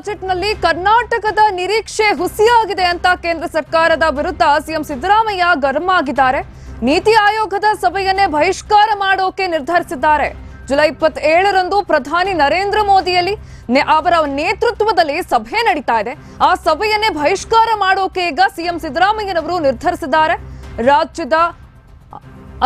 ಬಜೆಟ್ನಲ್ಲಿ ಕರ್ನಾಟಕದ ನಿರೀಕ್ಷೆ ಹುಸಿಯಾಗಿದೆ ಅಂತ ಕೇಂದ್ರ ಸರ್ಕಾರದ ವಿರುದ್ಧ ಸಿಎಂ ಸಿದ್ದರಾಮಯ್ಯ ಗರಂ ಆಗಿದ್ದಾರೆ ನೀತಿ ಆಯೋಗದ ಸಭೆಯನ್ನೇ ಬಹಿಷ್ಕಾರ ಮಾಡೋಕೆ ನಿರ್ಧರಿಸಿದ್ದಾರೆ. ಜುಲೈ ಇಪ್ಪತ್ತೇಳರಂದು ಪ್ರಧಾನಿ ನರೇಂದ್ರ ಮೋದಿಯಲ್ಲಿ ಅವರ ನೇತೃತ್ವದಲ್ಲಿ ಸಭೆ ನಡೀತಾ ಇದೆ. ಆ ಸಭೆಯನ್ನೇ ಬಹಿಷ್ಕಾರ ಮಾಡೋಕೆ ಈಗ ಸಿಎಂ ಸಿದ್ದರಾಮಯ್ಯನವರು ನಿರ್ಧರಿಸಿದ್ದಾರೆ. ರಾಜ್ಯದ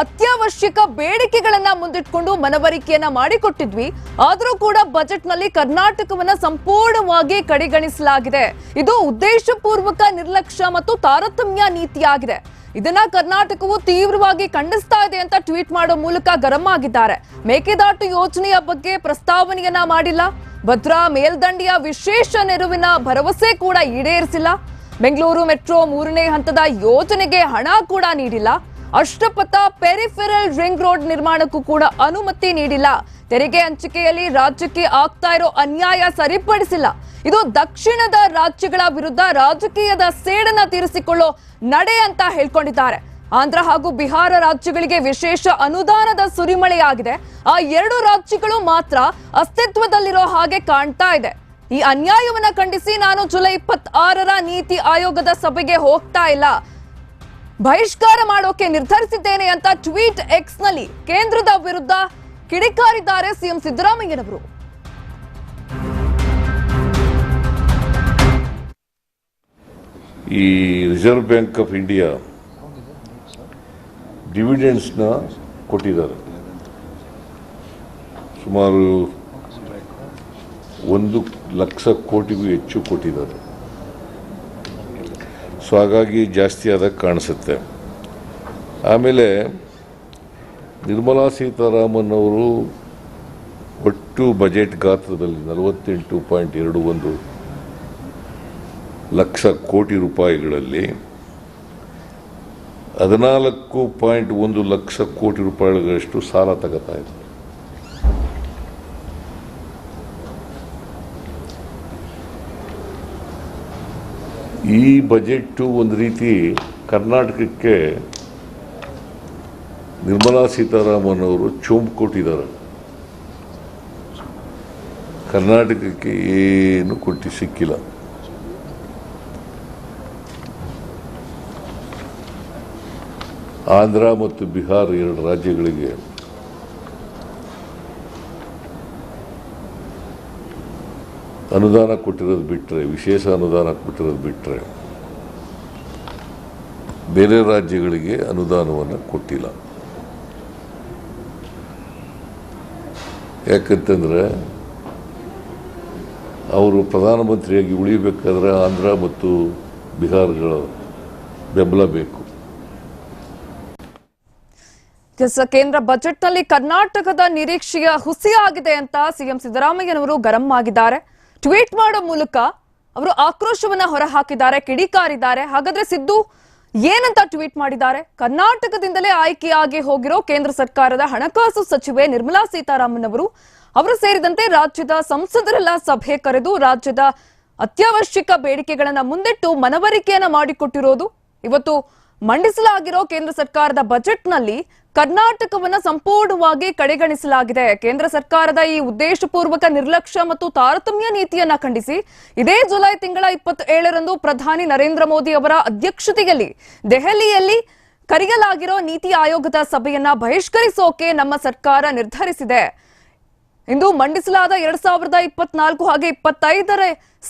ಅತ್ಯವಶ್ಯಕ ಬೇಡಿಕೆಗಳನ್ನ ಮುಂದಿಟ್ಕೊಂಡು ಮನವರಿಕೆಯನ್ನ ಮಾಡಿಕೊಟ್ಟಿದ್ವಿ. ಆದರೂ ಕೂಡ ಬಜೆಟ್ನಲ್ಲಿ ಕರ್ನಾಟಕವನ್ನ ಸಂಪೂರ್ಣವಾಗಿ ಕಡೆಗಣಿಸಲಾಗಿದೆ. ಇದು ಉದ್ದೇಶಪೂರ್ವಕ, ನಿರ್ಲಕ್ಷ್ಯ ಮತ್ತು ತಾರತಮ್ಯ ನೀತಿಯಾಗಿದೆ. ಇದನ್ನ ಕರ್ನಾಟಕವು ತೀವ್ರವಾಗಿ ಖಂಡಿಸ್ತಾ ಇದೆ ಅಂತ ಟ್ವೀಟ್ ಮಾಡೋ ಮೂಲಕ ಗರಂ ಆಗಿದ್ದಾರೆ. ಮೇಕೆದಾಟು ಯೋಜನೆಯ ಬಗ್ಗೆ ಪ್ರಸ್ತಾವನೆಯನ್ನ ಮಾಡಿಲ್ಲ. ಭದ್ರಾ ಮೇಲ್ದಂಡೆಯ ವಿಶೇಷ ನೆರವಿನ ಭರವಸೆ ಕೂಡ ಈಡೇರಿಸಿಲ್ಲ. ಬೆಂಗಳೂರು ಮೆಟ್ರೋ ಮೂರನೇ ಹಂತದ ಯೋಜನೆಗೆ ಹಣ ಕೂಡ ನೀಡಿಲ್ಲ. ಅಷ್ಟಪಥ ಪೆರಿಫೆರಲ್ ರಿಂಗ್ ರೋಡ್ ನಿರ್ಮಾಣಕ್ಕೂ ಕೂಡ ಅನುಮತಿ ನೀಡಿಲ್ಲ. ತೆರಿಗೆ ಹಂಚಿಕೆಯಲ್ಲಿ ರಾಜ್ಯಕ್ಕೆ ಆಗ್ತಾ ಇರೋ ಅನ್ಯಾಯ ಸರಿಪಡಿಸಿಲ್ಲ. ಇದು ದಕ್ಷಿಣದ ರಾಜ್ಯಗಳ ವಿರುದ್ಧ ರಾಜಕೀಯದ ಸೇಡನ್ನ ತೀರಿಸಿಕೊಳ್ಳೋ ನಡೆ ಅಂತ ಹೇಳ್ಕೊಂಡಿದ್ದಾರೆ. ಆಂಧ್ರ ಹಾಗೂ ಬಿಹಾರ ರಾಜ್ಯಗಳಿಗೆ ವಿಶೇಷ ಅನುದಾನದ ಸುರಿಮಳೆಯಾಗಿದೆ. ಆ ಎರಡು ರಾಜ್ಯಗಳು ಮಾತ್ರ ಅಸ್ತಿತ್ವದಲ್ಲಿರೋ ಹಾಗೆ ಕಾಣ್ತಾ ಇದೆ. ಈ ಅನ್ಯಾಯವನ್ನ ಖಂಡಿಸಿ ನಾನು ಜುಲೈ ಇಪ್ಪತ್ತಾರರ ನೀತಿ ಆಯೋಗದ ಸಭೆಗೆ ಹೋಗ್ತಾ ಇಲ್ಲ. ಬಹಿಷ್ಕಾರ ಮಾಡೋಕೆ ನಿರ್ಧರಿಸಿದ್ದೇನೆ ಅಂತ ಟ್ವೀಟ್ ಎಕ್ಸ್ನಲ್ಲಿ ಕೇಂದ್ರದ ವಿರುದ್ಧ ಕಿಡಿಕಾರಿದ್ದಾರೆ ಸಿಎಂ ಸಿದ್ದರಾಮಯ್ಯನವರು. ಈ ರಿಸರ್ವ್ ಬ್ಯಾಂಕ್ ಆಫ್ ಇಂಡಿಯಾ ಡಿವಿಡೆಂಡ್ಸ್ನ ಕೊಟ್ಟಿದ್ದಾರೆ. ಸುಮಾರು ಒಂದು ಲಕ್ಷ ಕೋಟಿಗೂ ಹೆಚ್ಚು ಕೊಟ್ಟಿದ್ದಾರೆ. ಸೊ ಹಾಗಾಗಿ ಜಾಸ್ತಿ ಆದಾಗ ಕಾಣಿಸುತ್ತೆ. ಆಮೇಲೆ ನಿರ್ಮಲಾ ಸೀತಾರಾಮನ್ ಅವರು ಒಟ್ಟು ಬಜೆಟ್ ಗಾತ್ರದಲ್ಲಿ ನಲವತ್ತೆಂಟು ಪಾಯಿಂಟ್ ಎರಡು ಒಂದು ಲಕ್ಷ ಕೋಟಿ ರೂಪಾಯಿಗಳಲ್ಲಿ ಹದಿನಾಲ್ಕು ಪಾಯಿಂಟ್ ಒಂದು ಲಕ್ಷ ಕೋಟಿ ರೂಪಾಯಿಗಳಷ್ಟು ಸಾಲ ತಗೋತಾ ಇದೆ ಈ ಬಜೆಟ್ಟು ಒಂದು ರೀತಿ ಕರ್ನಾಟಕಕ್ಕೆ ನಿರ್ಮಲಾ ಸೀತಾರಾಮನ್ ಅವರು ಚೋಂಪ್ ಕೊಟ್ಟಿದ್ದಾರೆ. ಕರ್ನಾಟಕಕ್ಕೆ ಏನು ಕೊಟ್ಟು ಸಿಕ್ಕಿಲ್ಲ. ಆಂಧ್ರ ಮತ್ತು ಬಿಹಾರ ಎರಡು ರಾಜ್ಯಗಳಿಗೆ ಅನುದಾನ ಕೊಟ್ಟಿರೋದು ಬಿಟ್ಟರೆ ವಿಶೇಷ ಅನುದಾನ ಕೊಟ್ಟಿರೋದು ಬಿಟ್ಟರೆ ಬೇರೆ ರಾಜ್ಯಗಳಿಗೆ ಅನುದಾನವನ್ನು ಕೊಟ್ಟಿಲ್ಲ. ಯಾಕಂತಂದರೆ ಅವರು ಪ್ರಧಾನಮಂತ್ರಿಯಾಗಿ ಉಳಿಬೇಕಾದ್ರೆ ಆಂಧ್ರ ಮತ್ತು ಬಿಹಾರಗಳ ಬೆಂಬಲ ಬೇಕು. ಕೇಂದ್ರ ಬಜೆಟ್ನಲ್ಲಿ ಕರ್ನಾಟಕದ ನಿರೀಕ್ಷೆಯ ಹುಸಿಯಾಗಿದೆ ಅಂತ ಸಿಎಂ ಸಿದ್ದರಾಮಯ್ಯನವರು ಗರಂ ಆಗಿದ್ದಾರೆ. ಟ್ವೀಟ್ ಮಾಡೋ ಮೂಲಕ ಅವರು ಆಕ್ರೋಶವನ್ನ ಹೊರಹಾಕಿದ್ದಾರೆ, ಕಿಡಿಕಾರಿದ್ದಾರೆ. ಹಾಗಾದ್ರೆ ಸಿದ್ದು ಏನಂತ ಟ್ವೀಟ್ ಮಾಡಿದ್ದಾರೆ? ಕರ್ನಾಟಕದಿಂದಲೇ ಆಯ್ಕೆಯಾಗಿ ಹೋಗಿರೋ ಕೇಂದ್ರ ಸರ್ಕಾರದ ಹಣಕಾಸು ಸಚಿವೆ ನಿರ್ಮಲಾ ಸೀತಾರಾಮನ್ ಅವರು ಅವರು ಸೇರಿದಂತೆ ರಾಜ್ಯದ ಸಂಸದರೆಲ್ಲ ಸಭೆ ಕರೆದು ರಾಜ್ಯದ ಅತ್ಯವಶ್ಯಕ ಬೇಡಿಕೆಗಳನ್ನ ಮುಂದಿಟ್ಟು ಮನವರಿಕೆಯನ್ನ ಮಾಡಿಕೊಟ್ಟಿರೋದು. ಇವತ್ತು ಮಂಡಿಸಲಾಗಿರೋ ಕೇಂದ್ರ ಸರ್ಕಾರದ ಬಜೆಟ್ನಲ್ಲಿ ಕರ್ನಾಟಕವನ್ನ ಸಂಪೂರ್ಣವಾಗಿ ಕಡೆಗಣಿಸಲಾಗಿದೆ. ಕೇಂದ್ರ ಸರ್ಕಾರದ ಈ ಉದ್ದೇಶಪೂರ್ವಕ ನಿರ್ಲಕ್ಷ್ಯ ಮತ್ತು ತಾರತಮ್ಯ ನೀತಿಯನ್ನ ಖಂಡಿಸಿ ಇದೇ ಜುಲೈ ತಿಂಗಳ ಇಪ್ಪತ್ತೇಳರಂದು ಪ್ರಧಾನಿ ನರೇಂದ್ರ ಮೋದಿ ಅವರ ಅಧ್ಯಕ್ಷತೆಯಲ್ಲಿ ದೆಹಲಿಯಲ್ಲಿ ಕರೆಯಲಾಗಿರೋ ನೀತಿ ಆಯೋಗದ ಸಭೆಯನ್ನ ಬಹಿಷ್ಕರಿಸೋಕೆ ನಮ್ಮ ಸರ್ಕಾರ ನಿರ್ಧರಿಸಿದೆ. ಇಂದು ಮಂಡಿಸಲಾದ ಎರಡ್ ಸಾವಿರದ ಇಪ್ಪತ್ನಾಲ್ಕು ಹಾಗೆ ಇಪ್ಪತ್ತೈದರ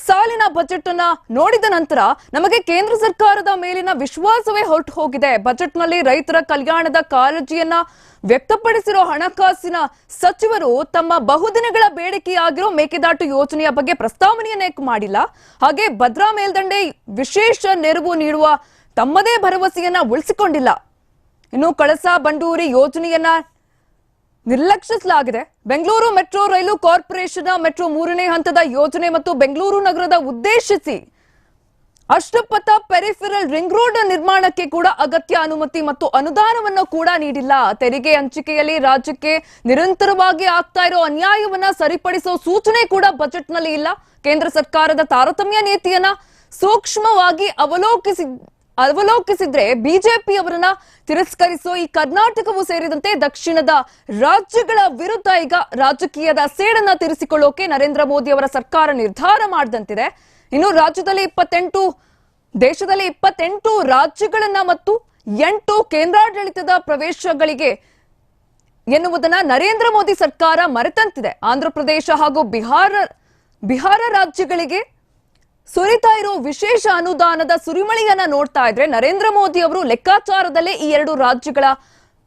ಸಾಲಿನ ಬಜೆಟ್ ಅನ್ನ ನೋಡಿದ ನಂತರ ನಮಗೆ ಕೇಂದ್ರ ಸರ್ಕಾರದ ಮೇಲಿನ ವಿಶ್ವಾಸವೇ ಹೊರಟು ಹೋಗಿದೆ. ಬಜೆಟ್ನಲ್ಲಿ ರೈತರ ಕಲ್ಯಾಣದ ಕಾಳಜಿಯನ್ನ ವ್ಯಕ್ತಪಡಿಸಿರೋ ಹಣಕಾಸಿನ ಸಚಿವರು ತಮ್ಮ ಬಹುದಿನಗಳ ಬೇಡಿಕೆಯಾಗಿರೋ ಮೇಕೆದಾಟು ಯೋಜನೆಯ ಬಗ್ಗೆ ಪ್ರಸ್ತಾವನೆಯನ್ನೇ ಮಾಡಿಲ್ಲ. ಹಾಗೆ ಭದ್ರಾ ಮೇಲ್ದಂಡೆ ವಿಶೇಷ ನೆರವು ನೀಡುವ ತಮ್ಮದೇ ಭರವಸೆಯನ್ನ ಉಳಿಸಿಕೊಂಡಿಲ್ಲ. ಇನ್ನು ಕಳಸಾ ಬಂಡೂರಿ ಯೋಜನೆಯನ್ನ ನಿರ್ಲಕ್ಷಿಸಲಾಗಿದೆ. ಬೆಂಗಳೂರು ಮೆಟ್ರೋ ರೈಲು ಕಾರ್ಪೊರೇಷನ್ ಮೆಟ್ರೋ ಮೂರನೇ ಹಂತದ ಯೋಜನೆ ಮತ್ತು ಬೆಂಗಳೂರು ನಗರದ ಉದ್ದೇಶಿಸಿ ಅಷ್ಟಪಥ ಪೆರಿಫೆರಲ್ ರಿಂಗ್ ರೋಡ್ ನಿರ್ಮಾಣಕ್ಕೆ ಕೂಡ ಅಗತ್ಯ ಅನುಮತಿ ಮತ್ತು ಅನುದಾನವನ್ನು ಕೂಡ ನೀಡಿಲ್ಲ. ತೆರಿಗೆ ಹಂಚಿಕೆಯಲ್ಲಿ ರಾಜ್ಯಕ್ಕೆ ನಿರಂತರವಾಗಿ ಆಗ್ತಾ ಇರೋ ಅನ್ಯಾಯವನ್ನ ಸರಿಪಡಿಸೋ ಸೂಚನೆ ಕೂಡ ಬಜೆಟ್ನಲ್ಲಿ ಇಲ್ಲ. ಕೇಂದ್ರ ಸರ್ಕಾರದ ತಾರತಮ್ಯ ನೀತಿಯನ್ನ ಸೂಕ್ಷ್ಮವಾಗಿ ಅವಲೋಕಿಸಿ ಅವಲೋಕಿಸಿದ್ರೆ ಬಿಜೆಪಿ ಅವರನ್ನ ತಿರಸ್ಕರಿಸೋ ಈ ಕರ್ನಾಟಕವು ಸೇರಿದಂತೆ ದಕ್ಷಿಣದ ರಾಜ್ಯಗಳ ವಿರುದ್ಧ ಈಗ ರಾಜಕೀಯದ ಸೇಡನ್ನ ತೀರಿಸಿಕೊಳ್ಳೋಕೆ ನರೇಂದ್ರ ಮೋದಿ ಅವರ ಸರ್ಕಾರ ನಿರ್ಧಾರ ಮಾಡಿದಂತಿದೆ. ಇನ್ನು ರಾಜ್ಯದಲ್ಲಿ ಇಪ್ಪತ್ತೆಂಟು, ದೇಶದಲ್ಲಿ ಇಪ್ಪತ್ತೆಂಟು ರಾಜ್ಯಗಳನ್ನ ಮತ್ತು ಎಂಟು ಕೇಂದ್ರಾಡಳಿತದ ಪ್ರವೇಶಗಳಿಗೆ ಎನ್ನುವುದನ್ನ ನರೇಂದ್ರ ಮೋದಿ ಸರ್ಕಾರ ಮರೆತಂತಿದೆ. ಆಂಧ್ರಪ್ರದೇಶ ಹಾಗೂ ಬಿಹಾರ ಬಿಹಾರ ರಾಜ್ಯಗಳಿಗೆ ಸುರಿತಾ ಇರೋ ವಿಶೇಷ ಅನುದಾನದ ಸುರಿಮಳೆಯನ್ನ ನೋಡ್ತಾ ಇದ್ರೆ ನರೇಂದ್ರ ಮೋದಿ ಅವರು ಲೆಕ್ಕಾಚಾರದಲ್ಲೇ ಈ ಎರಡು ರಾಜ್ಯಗಳ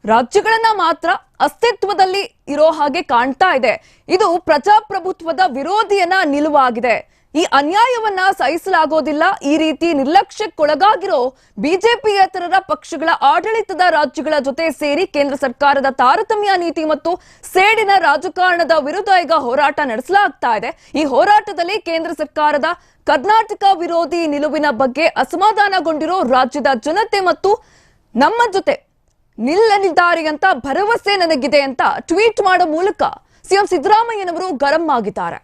ರಾಜ್ಯಗಳನ್ನ ಮಾತ್ರ ಅಸ್ತಿತ್ವದಲ್ಲಿ ಇರೋ ಹಾಗೆ ಕಾಣ್ತಾ ಇದೆ. ಇದು ಪ್ರಜಾಪ್ರಭುತ್ವದ ವಿರೋಧಿಯನ್ನ ನಿಲುವಾಗಿದೆ. ಈ ಅನ್ಯಾಯವನ್ನ ಸಹಿಸಲಾಗೋದಿಲ್ಲ. ಈ ರೀತಿ ನಿರ್ಲಕ್ಷ್ಯಕ್ಕೊಳಗಾಗಿರೋ ಬಿಜೆಪಿಯೇತರರ ಪಕ್ಷಗಳ ಆಡಳಿತದ ರಾಜ್ಯಗಳ ಜೊತೆ ಸೇರಿ ಕೇಂದ್ರ ಸರ್ಕಾರದ ತಾರತಮ್ಯ ನೀತಿ ಮತ್ತು ಸೇಡಿನ ರಾಜಕಾರಣದ ವಿರುದ್ಧ ಈಗ ಹೋರಾಟ ನಡೆಸಲಾಗ್ತಾ ಇದೆ. ಈ ಹೋರಾಟದಲ್ಲಿ ಕೇಂದ್ರ ಸರ್ಕಾರದ ಕರ್ನಾಟಕ ವಿರೋಧಿ ನಿಲುವಿನ ಬಗ್ಗೆ ಅಸಮಾಧಾನಗೊಂಡಿರೋ ರಾಜ್ಯದ ಜನತೆ ಮತ್ತು ನಮ್ಮ ಜೊತೆ ನಿಲ್ಲಲಿದ್ದಾರೆ ಅಂತ ಭರವಸೆ ನನಗಿದೆ ಅಂತ ಟ್ವೀಟ್ ಮಾಡೋ ಮೂಲಕ ಸಿಎಂ ಸಿದ್ದರಾಮಯ್ಯನವರು ಗರಂ ಆಗಿದ್ದಾರೆ.